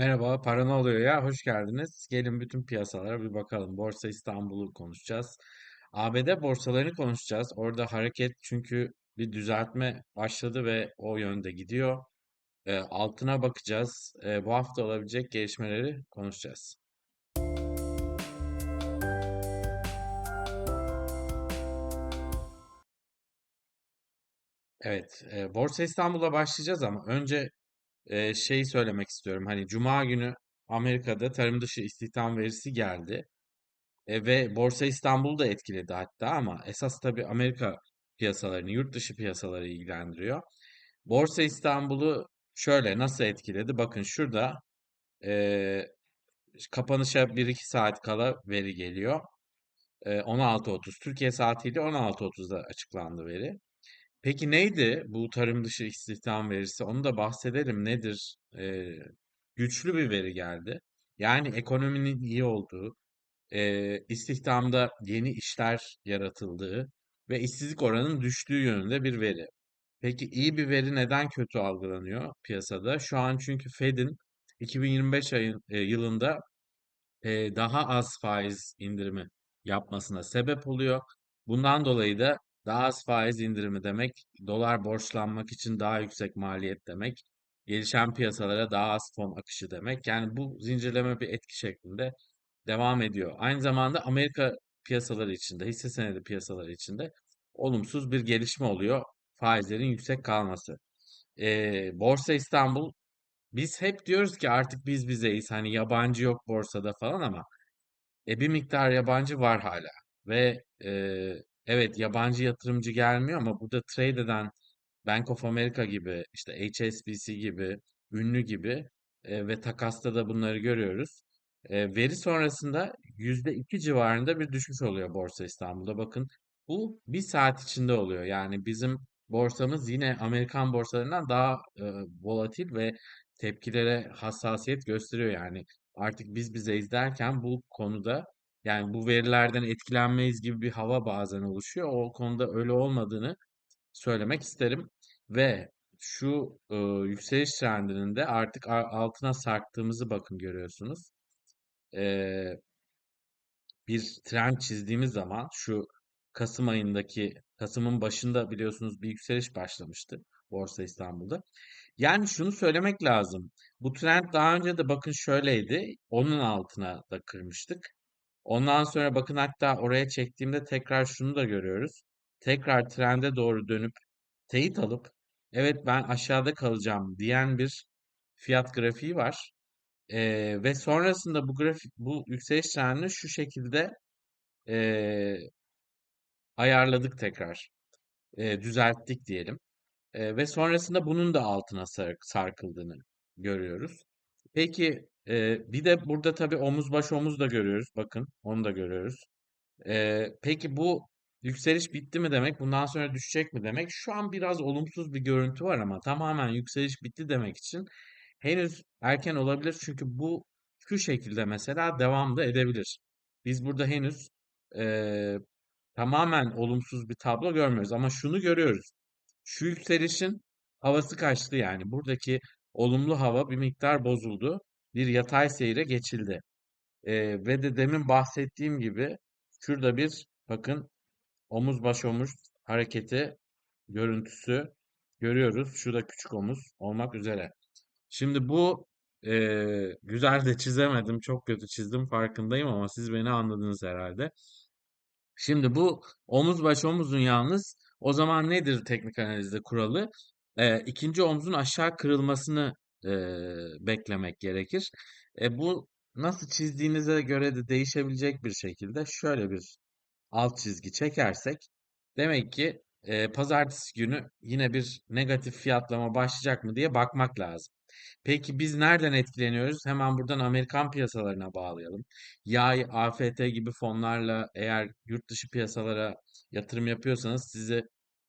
Merhaba, para ne oluyor ya? Hoş geldiniz. Gelin bütün piyasalara bir bakalım. Borsa İstanbul'u konuşacağız. ABD borsalarını konuşacağız. Orada hareket çünkü bir düzeltme başladı ve o yönde gidiyor. Ee, altına bakacağız. Ee, bu hafta olabilecek gelişmeleri konuşacağız. Evet, e, Borsa İstanbul'a başlayacağız ama önce e, şeyi söylemek istiyorum. Hani Cuma günü Amerika'da tarım dışı istihdam verisi geldi. E, ve Borsa İstanbul'u da etkiledi hatta ama esas tabii Amerika piyasalarını, yurt dışı piyasaları ilgilendiriyor. Borsa İstanbul'u şöyle nasıl etkiledi? Bakın şurada e, kapanışa bir iki saat kala veri geliyor. E, 16.30 Türkiye saatiyle 16.30'da açıklandı veri. Peki neydi bu tarım dışı istihdam verisi? Onu da bahsedelim. Nedir? E, güçlü bir veri geldi. Yani ekonominin iyi olduğu, eee, istihdamda yeni işler yaratıldığı ve işsizlik oranının düştüğü yönünde bir veri. Peki iyi bir veri neden kötü algılanıyor piyasada? Şu an çünkü Fed'in 2025 ayın, e, yılında e, daha az faiz indirimi yapmasına sebep oluyor. Bundan dolayı da daha az faiz indirimi demek, dolar borçlanmak için daha yüksek maliyet demek, gelişen piyasalara daha az fon akışı demek. Yani bu zincirleme bir etki şeklinde devam ediyor. Aynı zamanda Amerika piyasaları içinde, hisse senedi piyasaları içinde olumsuz bir gelişme oluyor. Faizlerin yüksek kalması. Ee, Borsa İstanbul biz hep diyoruz ki artık biz bizeyiz. Hani yabancı yok borsada falan ama e, bir miktar yabancı var hala. Ve e, evet yabancı yatırımcı gelmiyor ama burada trade eden Bank of America gibi, işte HSBC gibi, ünlü gibi e, ve takasta da bunları görüyoruz. E, veri sonrasında %2 civarında bir düşüş oluyor Borsa İstanbul'da. Bakın bu bir saat içinde oluyor. Yani bizim borsamız yine Amerikan borsalarından daha e, volatil ve tepkilere hassasiyet gösteriyor. Yani artık biz bizeyiz derken bu konuda yani bu verilerden etkilenmeyiz gibi bir hava bazen oluşuyor. O konuda öyle olmadığını söylemek isterim. Ve şu e, yükseliş trendinin de artık altına sarktığımızı bakın görüyorsunuz. E, bir trend çizdiğimiz zaman şu Kasım ayındaki Kasım'ın başında biliyorsunuz bir yükseliş başlamıştı Borsa İstanbul'da. Yani şunu söylemek lazım. Bu trend daha önce de bakın şöyleydi. Onun altına da kırmıştık. Ondan sonra bakın hatta oraya çektiğimde tekrar şunu da görüyoruz. Tekrar trende doğru dönüp teyit alıp evet ben aşağıda kalacağım diyen bir fiyat grafiği var. Ee, ve sonrasında bu grafik bu yükseliş trendini şu şekilde ee, ayarladık tekrar. Ee, düzelttik diyelim. Ee, ve sonrasında bunun da altına sar- sarkıldığını görüyoruz. Peki e, bir de burada tabii omuz baş omuz da görüyoruz. Bakın onu da görüyoruz. Ee, peki bu yükseliş bitti mi demek? Bundan sonra düşecek mi demek? Şu an biraz olumsuz bir görüntü var ama tamamen yükseliş bitti demek için henüz erken olabilir. Çünkü bu şu şekilde mesela devam da edebilir. Biz burada henüz eee, tamamen olumsuz bir tablo görmüyoruz ama şunu görüyoruz. Şu yükselişin havası kaçtı yani. Buradaki olumlu hava bir miktar bozuldu. Bir yatay seyre geçildi. Eee, ve de demin bahsettiğim gibi şurada bir bakın omuz baş omuz hareketi görüntüsü görüyoruz. Şurada küçük omuz olmak üzere. Şimdi bu eee, güzel de çizemedim. Çok kötü çizdim farkındayım ama siz beni anladınız herhalde. Şimdi bu omuz baş omuzun yalnız o zaman nedir teknik analizde kuralı? Eee ikinci omzun aşağı kırılmasını eee, beklemek gerekir. E, bu nasıl çizdiğinize göre de değişebilecek bir şekilde şöyle bir alt çizgi çekersek demek ki e, pazartesi günü yine bir negatif fiyatlama başlayacak mı diye bakmak lazım. Peki biz nereden etkileniyoruz? Hemen buradan Amerikan piyasalarına bağlayalım. Yay, AFT gibi fonlarla eğer yurt dışı piyasalara yatırım yapıyorsanız sizi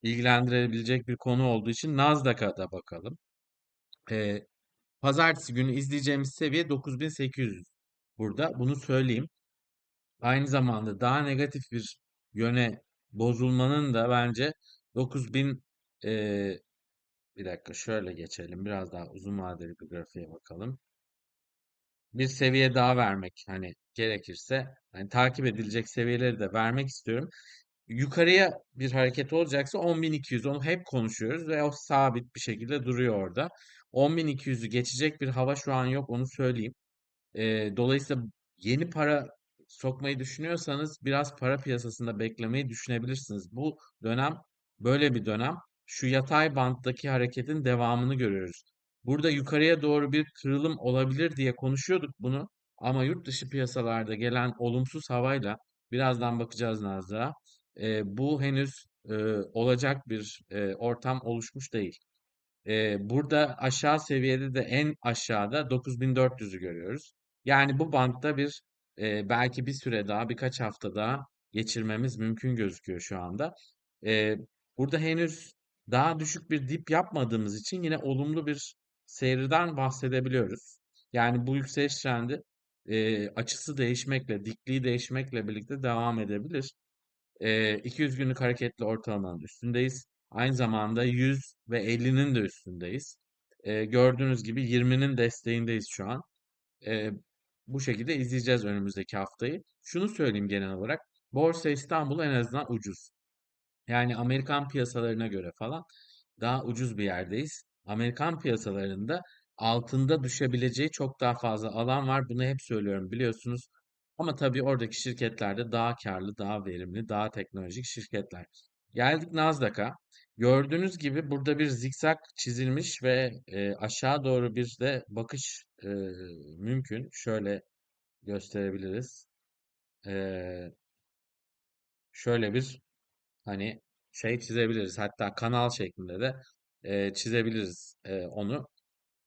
ilgilendirebilecek bir konu olduğu için Nasdaq'a da bakalım. E, pazartesi günü izleyeceğimiz seviye 9800 burada. Bunu söyleyeyim. Aynı zamanda daha negatif bir yöne bozulmanın da bence 9000 eee, bir dakika şöyle geçelim. Biraz daha uzun vadeli bir grafiğe bakalım. bir seviye daha vermek hani gerekirse hani takip edilecek seviyeleri de vermek istiyorum. Yukarıya bir hareket olacaksa 10.200 onu hep konuşuyoruz ve o sabit bir şekilde duruyor orada. 10.200'ü geçecek bir hava şu an yok onu söyleyeyim. Ee, dolayısıyla yeni para sokmayı düşünüyorsanız biraz para piyasasında beklemeyi düşünebilirsiniz. Bu dönem böyle bir dönem. Şu yatay banttaki hareketin devamını görüyoruz. Burada yukarıya doğru bir kırılım olabilir diye konuşuyorduk bunu. Ama yurt dışı piyasalarda gelen olumsuz havayla birazdan bakacağız Nazlı'ya. e, bu henüz e, olacak bir e, ortam oluşmuş değil. Ee, burada aşağı seviyede de en aşağıda 9400'ü görüyoruz. Yani bu bantta bir e, belki bir süre daha birkaç hafta daha geçirmemiz mümkün gözüküyor şu anda. Ee, burada henüz daha düşük bir dip yapmadığımız için yine olumlu bir seyriden bahsedebiliyoruz. Yani bu yükseliş trendi e, açısı değişmekle, dikliği değişmekle birlikte devam edebilir. Ee, 200 günlük hareketli ortalamanın üstündeyiz. Aynı zamanda 100 ve 50'nin de üstündeyiz. Ee, gördüğünüz gibi 20'nin desteğindeyiz şu an. Ee, bu şekilde izleyeceğiz önümüzdeki haftayı. Şunu söyleyeyim genel olarak. Borsa İstanbul en azından ucuz. Yani Amerikan piyasalarına göre falan daha ucuz bir yerdeyiz. Amerikan piyasalarında altında düşebileceği çok daha fazla alan var. Bunu hep söylüyorum biliyorsunuz. Ama tabii oradaki şirketler de daha karlı, daha verimli, daha teknolojik şirketler. Geldik Nasdaq'a. Gördüğünüz gibi burada bir zikzak çizilmiş ve e, aşağı doğru bir de bakış e, mümkün. Şöyle gösterebiliriz. E, şöyle bir hani şey çizebiliriz. Hatta kanal şeklinde de e, çizebiliriz e, onu.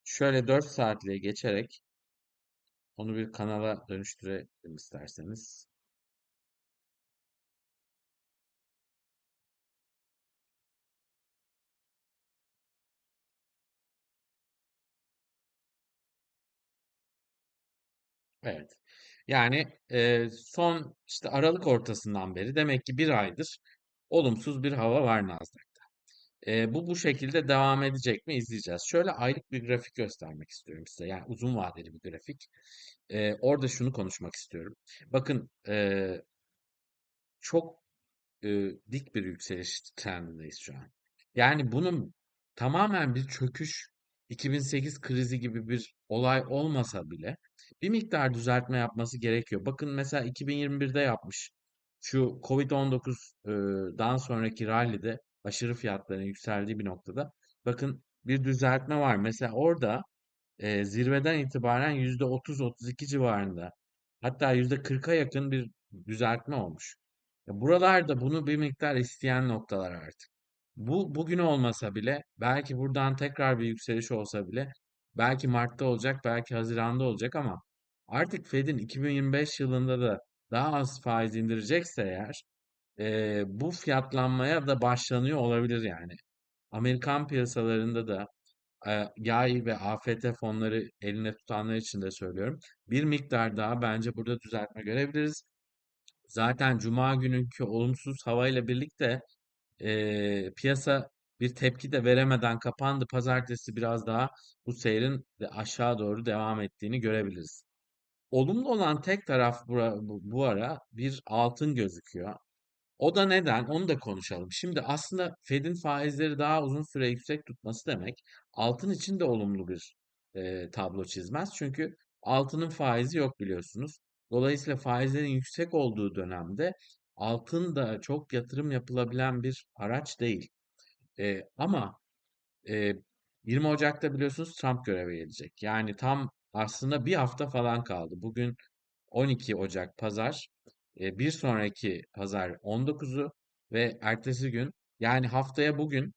Şöyle 4 saatliğe geçerek onu bir kanala dönüştürelim isterseniz. Evet. Yani e, son işte Aralık ortasından beri demek ki bir aydır olumsuz bir hava var Nasdaq'ta. E, bu bu şekilde devam edecek mi izleyeceğiz. Şöyle aylık bir grafik göstermek istiyorum size. Yani uzun vadeli bir grafik. E, orada şunu konuşmak istiyorum. Bakın e, çok e, dik bir yükseliş trendindeyiz şu an. Yani bunun tamamen bir çöküş, 2008 krizi gibi bir olay olmasa bile bir miktar düzeltme yapması gerekiyor. Bakın mesela 2021'de yapmış. Şu Covid-19'dan sonraki rallide aşırı fiyatların yükseldiği bir noktada. Bakın bir düzeltme var. Mesela orada e, zirveden itibaren %30-32 civarında hatta %40'a yakın bir düzeltme olmuş. Buralarda bunu bir miktar isteyen noktalar artık. Bu bugün olmasa bile belki buradan tekrar bir yükseliş olsa bile belki Mart'ta olacak, belki Haziran'da olacak ama artık Fed'in 2025 yılında da daha az faiz indirecekse eğer e, bu fiyatlanmaya da başlanıyor olabilir yani. Amerikan piyasalarında da e, yay ve AFT fonları eline tutanlar için de söylüyorum. Bir miktar daha bence burada düzeltme görebiliriz. Zaten Cuma günkü olumsuz havayla birlikte e, piyasa bir tepki de veremeden kapandı. Pazartesi biraz daha bu seyrin de aşağı doğru devam ettiğini görebiliriz. Olumlu olan tek taraf bu, bu ara bir altın gözüküyor. O da neden? Onu da konuşalım. Şimdi aslında Fed'in faizleri daha uzun süre yüksek tutması demek altın için de olumlu bir e, tablo çizmez. Çünkü altının faizi yok biliyorsunuz. Dolayısıyla faizlerin yüksek olduğu dönemde altın da çok yatırım yapılabilen bir araç değil. E, ama e, 20 Ocak'ta biliyorsunuz Trump göreve gelecek. Yani tam aslında bir hafta falan kaldı. Bugün 12 Ocak Pazar. E, bir sonraki pazar 19'u ve ertesi gün yani haftaya bugün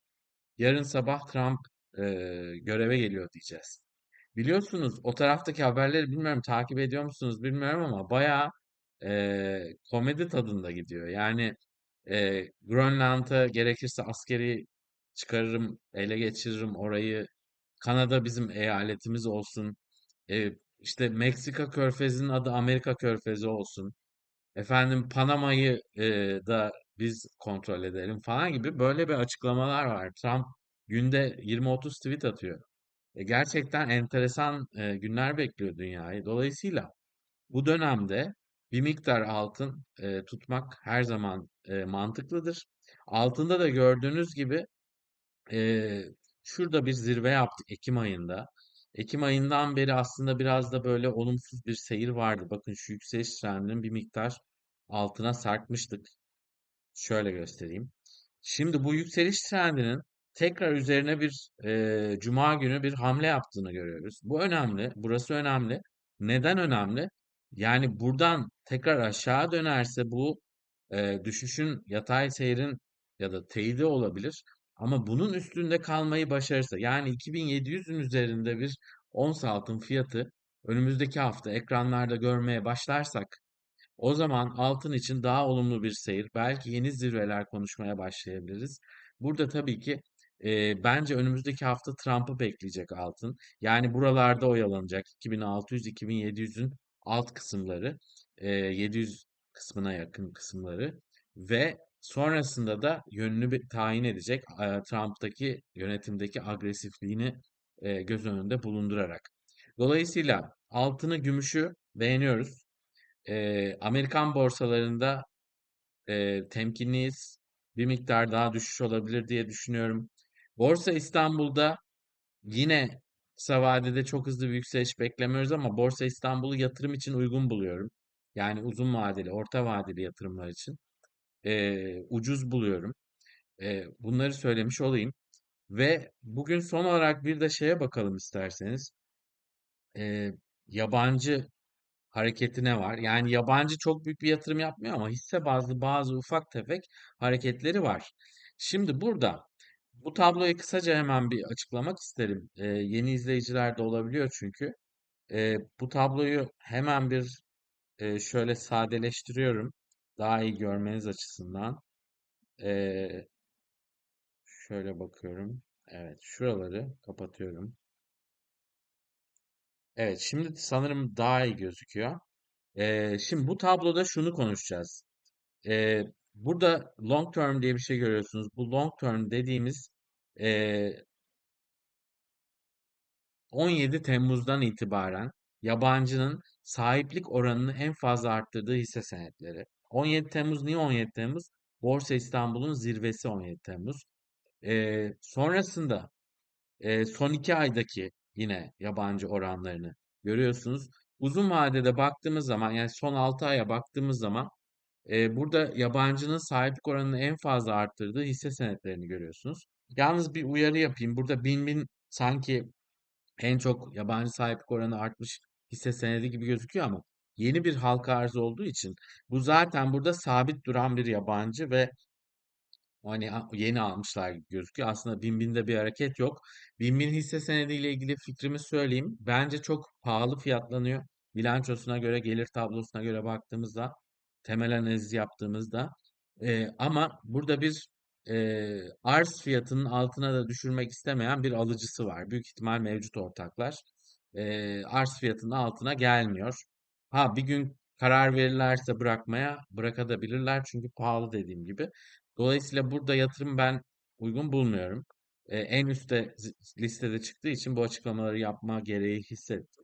yarın sabah Trump e, göreve geliyor diyeceğiz. Biliyorsunuz o taraftaki haberleri bilmiyorum takip ediyor musunuz bilmiyorum ama bayağı e, komedi tadında gidiyor. Yani e, Grönland'a gerekirse askeri çıkarırım, ele geçiririm orayı. Kanada bizim eyaletimiz olsun. E, işte Meksika Körfezi'nin adı Amerika Körfezi olsun. Efendim Panama'yı e, da biz kontrol edelim falan gibi böyle bir açıklamalar var. Trump günde 20-30 tweet atıyor. E, gerçekten enteresan e, günler bekliyor dünyayı. Dolayısıyla bu dönemde bir miktar altın e, tutmak her zaman e, mantıklıdır. Altında da gördüğünüz gibi e, şurada bir zirve yaptık Ekim ayında. Ekim ayından beri aslında biraz da böyle olumsuz bir seyir vardı. Bakın şu yükseliş trendinin bir miktar altına sarkmıştık. Şöyle göstereyim. Şimdi bu yükseliş trendinin tekrar üzerine bir e, cuma günü bir hamle yaptığını görüyoruz. Bu önemli. Burası önemli. Neden önemli? Yani buradan tekrar aşağı dönerse bu e, düşüşün yatay seyrin ya da teyidi olabilir. Ama bunun üstünde kalmayı başarırsa yani 2700'ün üzerinde bir ons altın fiyatı önümüzdeki hafta ekranlarda görmeye başlarsak o zaman altın için daha olumlu bir seyir, belki yeni zirveler konuşmaya başlayabiliriz. Burada tabii ki e, bence önümüzdeki hafta Trump'ı bekleyecek altın. Yani buralarda oyalanacak 2600-2700'ün alt kısımları, e, 700 kısmına yakın kısımları ve sonrasında da yönünü tayin edecek Trump'taki yönetimdeki agresifliğini göz önünde bulundurarak. Dolayısıyla altını, gümüşü beğeniyoruz. Amerikan borsalarında temkinliyiz. Bir miktar daha düşüş olabilir diye düşünüyorum. Borsa İstanbul'da yine kısa vadede çok hızlı bir yükseliş beklemiyoruz ama Borsa İstanbul'u yatırım için uygun buluyorum. Yani uzun vadeli, orta vadeli yatırımlar için eee, ucuz buluyorum. Eee, bunları söylemiş olayım. Ve bugün son olarak bir de şeye bakalım isterseniz. Eee, yabancı hareketine var. Yani yabancı çok büyük bir yatırım yapmıyor ama hisse bazlı bazı ufak tefek hareketleri var. Şimdi burada bu tabloyu kısaca hemen bir açıklamak isterim. Ee, yeni izleyiciler de olabiliyor çünkü. Ee, bu tabloyu hemen bir e, şöyle sadeleştiriyorum. Daha iyi görmeniz açısından. Ee, şöyle bakıyorum. Evet, şuraları kapatıyorum. Evet, şimdi sanırım daha iyi gözüküyor. Ee, şimdi bu tabloda şunu konuşacağız. Ee, burada long term diye bir şey görüyorsunuz. Bu long term dediğimiz e, 17 Temmuz'dan itibaren yabancının sahiplik oranını en fazla arttırdığı hisse senetleri. 17 Temmuz niye 17 Temmuz? Borsa İstanbul'un zirvesi 17 Temmuz. Ee, sonrasında e, son iki aydaki yine yabancı oranlarını görüyorsunuz. Uzun vadede baktığımız zaman yani son 6 aya baktığımız zaman e, burada yabancının sahiplik oranını en fazla arttırdığı hisse senetlerini görüyorsunuz. Yalnız bir uyarı yapayım. Burada bin bin sanki en çok yabancı sahiplik oranı artmış hisse senedi gibi gözüküyor ama yeni bir halka arz olduğu için bu zaten burada sabit duran bir yabancı ve Hani yeni almışlar gibi gözüküyor. Aslında Binbin'de bir hareket yok. Binbin hisse senediyle ilgili fikrimi söyleyeyim. Bence çok pahalı fiyatlanıyor. Bilançosuna göre, gelir tablosuna göre baktığımızda, temel analiz yaptığımızda. Ee, ama burada bir e, arz fiyatının altına da düşürmek istemeyen bir alıcısı var. Büyük ihtimal mevcut ortaklar. Ee, arz fiyatının altına gelmiyor. Ha bir gün karar verirlerse bırakmaya bırakabilirler çünkü pahalı dediğim gibi. Dolayısıyla burada yatırım ben uygun bulmuyorum. Ee, en üstte listede çıktığı için bu açıklamaları yapma gereği hissettim.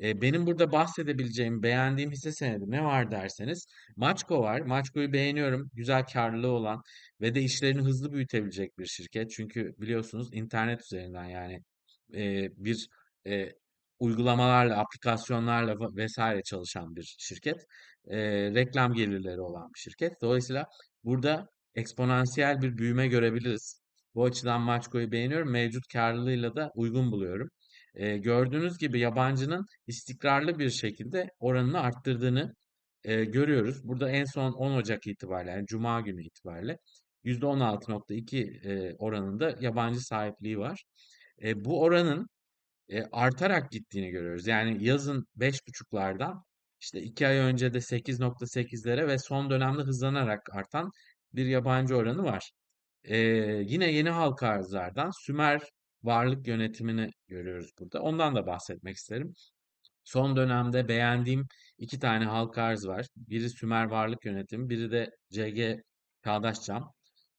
Benim burada bahsedebileceğim, beğendiğim hisse senedi ne var derseniz, Maçko var. Maçko'yu beğeniyorum. Güzel karlılığı olan ve de işlerini hızlı büyütebilecek bir şirket. Çünkü biliyorsunuz internet üzerinden yani e, bir e, uygulamalarla, aplikasyonlarla vesaire çalışan bir şirket. E, reklam gelirleri olan bir şirket. Dolayısıyla burada eksponansiyel bir büyüme görebiliriz. Bu açıdan Maçko'yu beğeniyorum. Mevcut karlılığıyla da uygun buluyorum. Ee, gördüğünüz gibi yabancının istikrarlı bir şekilde oranını arttırdığını e, görüyoruz. Burada en son 10 Ocak itibariyle, yani Cuma günü itibariyle %16.2 e, oranında yabancı sahipliği var. E, bu oranın e, artarak gittiğini görüyoruz. Yani yazın 5.5'lardan işte 2 ay önce de 8.8'lere ve son dönemde hızlanarak artan bir yabancı oranı var. Ee, yine yeni halka arzlardan Sümer varlık yönetimini görüyoruz burada. Ondan da bahsetmek isterim. Son dönemde beğendiğim iki tane halka arz var. Biri Sümer varlık yönetimi, biri de CG Çağdaş Cam.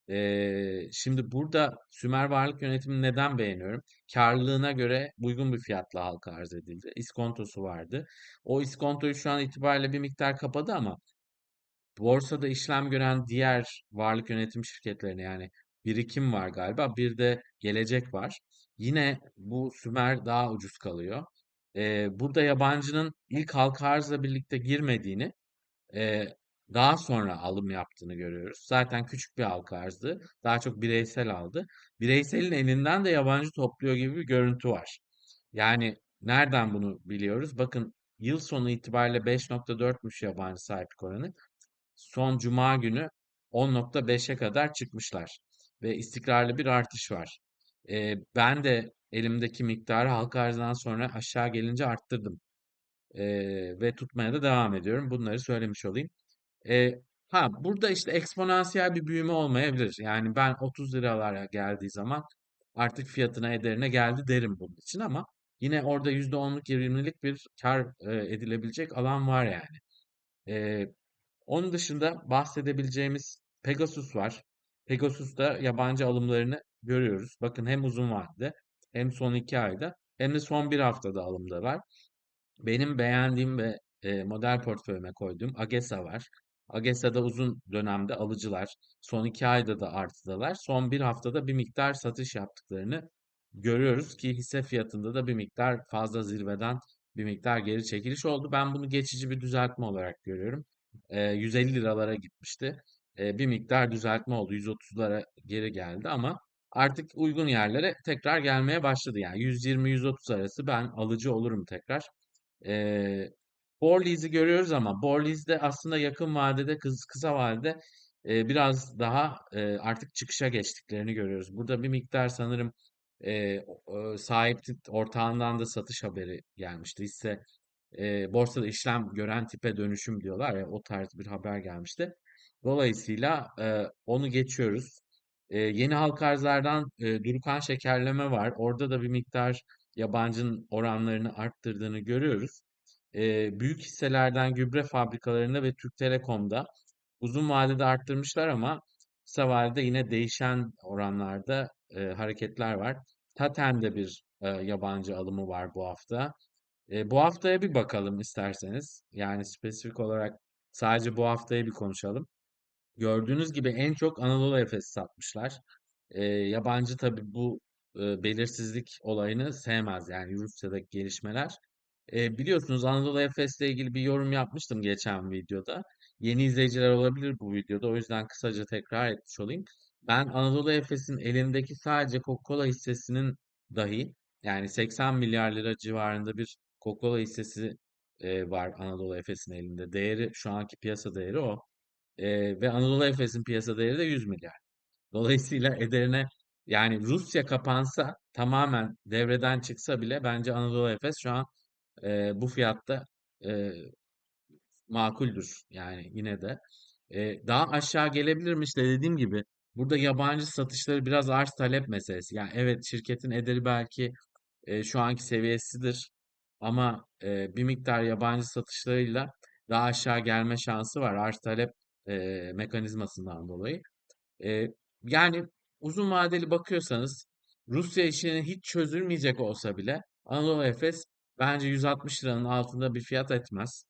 Ee, şimdi burada Sümer Varlık Yönetimini neden beğeniyorum? Karlılığına göre uygun bir fiyatla halka arz edildi. İskontosu vardı. O iskontoyu şu an itibariyle bir miktar kapadı ama borsada işlem gören diğer varlık yönetim şirketlerine yani birikim var galiba. Bir de gelecek var. Yine bu Sümer daha ucuz kalıyor. Ee, burada yabancının ilk halka arzla birlikte girmediğini e, daha sonra alım yaptığını görüyoruz. Zaten küçük bir halka arzdı. Daha çok bireysel aldı. Bireyselin elinden de yabancı topluyor gibi bir görüntü var. Yani nereden bunu biliyoruz? Bakın yıl sonu itibariyle 5.4'müş yabancı sahiplik oranı. Son cuma günü 10.5'e kadar çıkmışlar. Ve istikrarlı bir artış var. E, ben de elimdeki miktarı halka arzdan sonra aşağı gelince arttırdım. E, ve tutmaya da devam ediyorum. Bunları söylemiş olayım. E, ha burada işte eksponansiyel bir büyüme olmayabilir. Yani ben 30 liralara geldiği zaman artık fiyatına ederine geldi derim bunun için ama yine orada %10'luk 20'lik bir kar e, edilebilecek alan var yani. E, onun dışında bahsedebileceğimiz Pegasus var. Pegasus'ta yabancı alımlarını görüyoruz. Bakın hem uzun vadede hem son iki ayda hem de son bir haftada alımdalar. Benim beğendiğim ve e, model portföyüme koyduğum AGESA var. AGESA'da uzun dönemde alıcılar. Son iki ayda da artıdalar. Son bir haftada bir miktar satış yaptıklarını görüyoruz ki hisse fiyatında da bir miktar fazla zirveden bir miktar geri çekiliş oldu. Ben bunu geçici bir düzeltme olarak görüyorum. E, 150 liralara gitmişti. E, bir miktar düzeltme oldu. 130'lara geri geldi ama artık uygun yerlere tekrar gelmeye başladı. Yani 120-130 arası ben alıcı olurum tekrar. Ee, Borleas'i görüyoruz ama Borleas'de aslında yakın vadede, kıs- kısa vadede e, biraz daha e, artık çıkışa geçtiklerini görüyoruz. Burada bir miktar sanırım e, e, sahiplik ortağından da satış haberi gelmişti. Hisse e, borsada işlem gören tipe dönüşüm diyorlar ya o tarz bir haber gelmişti. Dolayısıyla e, onu geçiyoruz. E, yeni halka arzlardan e, Durukan Şekerleme var. Orada da bir miktar yabancının oranlarını arttırdığını görüyoruz. E, büyük hisselerden gübre fabrikalarında ve Türk Telekom'da uzun vadede arttırmışlar ama kısa vadede yine değişen oranlarda e, hareketler var. Taten'de bir e, yabancı alımı var bu hafta. E, bu haftaya bir bakalım isterseniz. Yani spesifik olarak sadece bu haftayı bir konuşalım. Gördüğünüz gibi en çok Anadolu Efes satmışlar. E, yabancı tabii bu e, belirsizlik olayını sevmez yani Rusya'daki gelişmeler. E, biliyorsunuz Anadolu Efes'le ilgili bir yorum yapmıştım geçen videoda. Yeni izleyiciler olabilir bu videoda o yüzden kısaca tekrar etmiş olayım. Ben Anadolu Efes'in elindeki sadece Coca-Cola hissesinin dahi yani 80 milyar lira civarında bir Coca-Cola hissesi e, var Anadolu Efes'in elinde. Değeri şu anki piyasa değeri o. E, ve Anadolu Efes'in piyasa değeri de 100 milyar. Dolayısıyla ederine yani Rusya kapansa tamamen devreden çıksa bile bence Anadolu Efes şu an e, bu fiyatta e, makuldür. Yani yine de e, daha aşağı gelebilirmiş de dediğim gibi burada yabancı satışları biraz arz talep meselesi. Yani evet şirketin ederi belki e, şu anki seviyesidir ama e, bir miktar yabancı satışlarıyla daha aşağı gelme şansı var arz talep e, mekanizmasından dolayı. E, yani uzun vadeli bakıyorsanız Rusya işini hiç çözülmeyecek olsa bile Anadolu Efes bence 160 liranın altında bir fiyat etmez.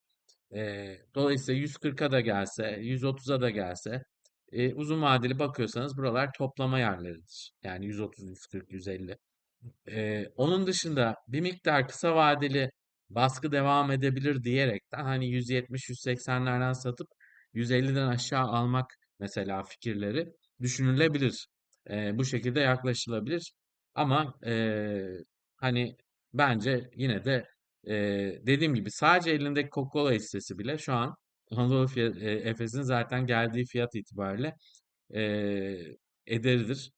E, dolayısıyla 140'a da gelse, 130'a da gelse e, uzun vadeli bakıyorsanız buralar toplama yerleridir. Yani 130, 140, 150. Ee, onun dışında bir miktar kısa vadeli baskı devam edebilir diyerekten hani 170-180'lerden satıp 150'den aşağı almak mesela fikirleri düşünülebilir. Ee, bu şekilde yaklaşılabilir. Ama ee, hani bence yine de ee, dediğim gibi sadece elindeki Coca-Cola hissesi bile şu an Anadolu fiyat, e, Efes'in zaten geldiği fiyat itibariyle ee, ederidir.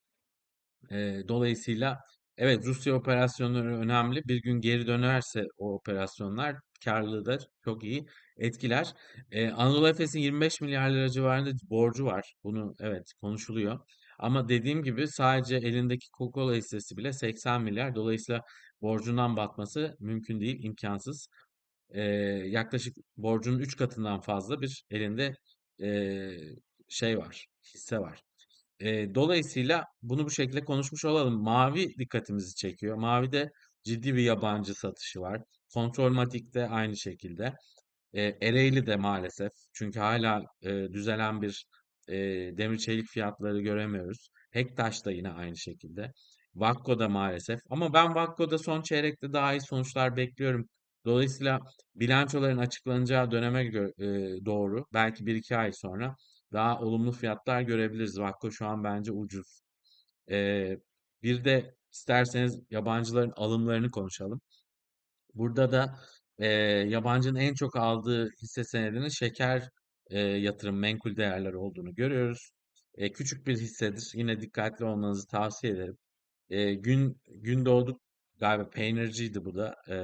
Eee, dolayısıyla evet Rusya operasyonları önemli. Bir gün geri dönerse o operasyonlar karlılığı da çok iyi etkiler. Eee, Anadolu Efes'in 25 milyar lira civarında borcu var. Bunu evet konuşuluyor. Ama dediğim gibi sadece elindeki Coca-Cola hissesi bile 80 milyar. Dolayısıyla borcundan batması mümkün değil, imkansız. Eee, yaklaşık borcunun 3 katından fazla bir elinde eee, şey var, hisse var. E, dolayısıyla bunu bu şekilde konuşmuş olalım. Mavi dikkatimizi çekiyor. Mavi'de ciddi bir yabancı satışı var. Kontrolmatik de aynı şekilde. E, Ereğli de maalesef. Çünkü hala e, düzelen bir e, demir çelik fiyatları göremiyoruz. Hektaş da yine aynı şekilde. Vakko da maalesef. Ama ben Vakko'da son çeyrekte daha iyi sonuçlar bekliyorum. Dolayısıyla bilançoların açıklanacağı döneme e, doğru, belki bir iki ay sonra daha olumlu fiyatlar görebiliriz. Vakko şu an bence ucuz. E, bir de isterseniz yabancıların alımlarını konuşalım. Burada da e, yabancının en çok aldığı hisse senedinin şeker e, yatırım menkul değerler olduğunu görüyoruz. E, küçük bir hissedir. Yine dikkatli olmanızı tavsiye ederim. E, gün Gündoğdu galiba peynirciydi bu da. E,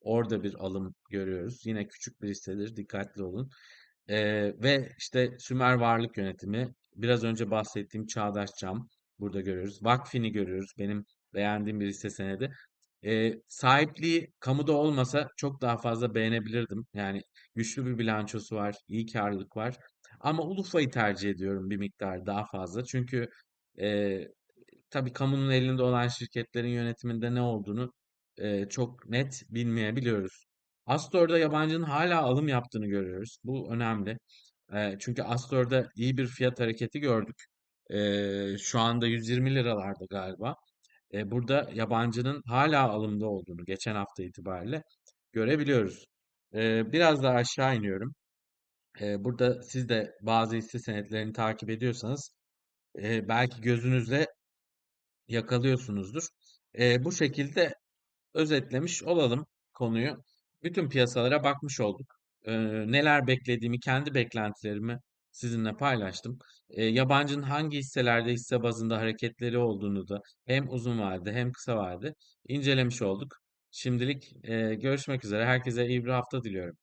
orada bir alım görüyoruz. Yine küçük bir hissedir. Dikkatli olun. E, ve işte Sümer Varlık Yönetimi. Biraz önce bahsettiğim Çağdaş Cam. Burada görüyoruz. Vakfini görüyoruz. Benim beğendiğim bir hisse senedi. E, sahipliği kamuda olmasa çok daha fazla beğenebilirdim. Yani güçlü bir bilançosu var, iyi karlılık var. Ama Ulufa'yı tercih ediyorum bir miktar daha fazla. Çünkü e, tabii kamunun elinde olan şirketlerin yönetiminde ne olduğunu e, çok net bilmeyebiliyoruz. Astor'da yabancının hala alım yaptığını görüyoruz. Bu önemli. E, çünkü Astor'da iyi bir fiyat hareketi gördük. E, şu anda 120 liralarda galiba. E, burada yabancının hala alımda olduğunu geçen hafta itibariyle görebiliyoruz. E, biraz daha aşağı iniyorum. E, burada siz de bazı hisse senetlerini takip ediyorsanız e, belki gözünüzle yakalıyorsunuzdur. E, bu şekilde özetlemiş olalım konuyu. Bütün piyasalara bakmış olduk. E, neler beklediğimi, kendi beklentilerimi sizinle paylaştım. E, yabancının hangi hisselerde hisse bazında hareketleri olduğunu da hem uzun vadede hem kısa vadede incelemiş olduk. Şimdilik e, görüşmek üzere. Herkese iyi bir hafta diliyorum.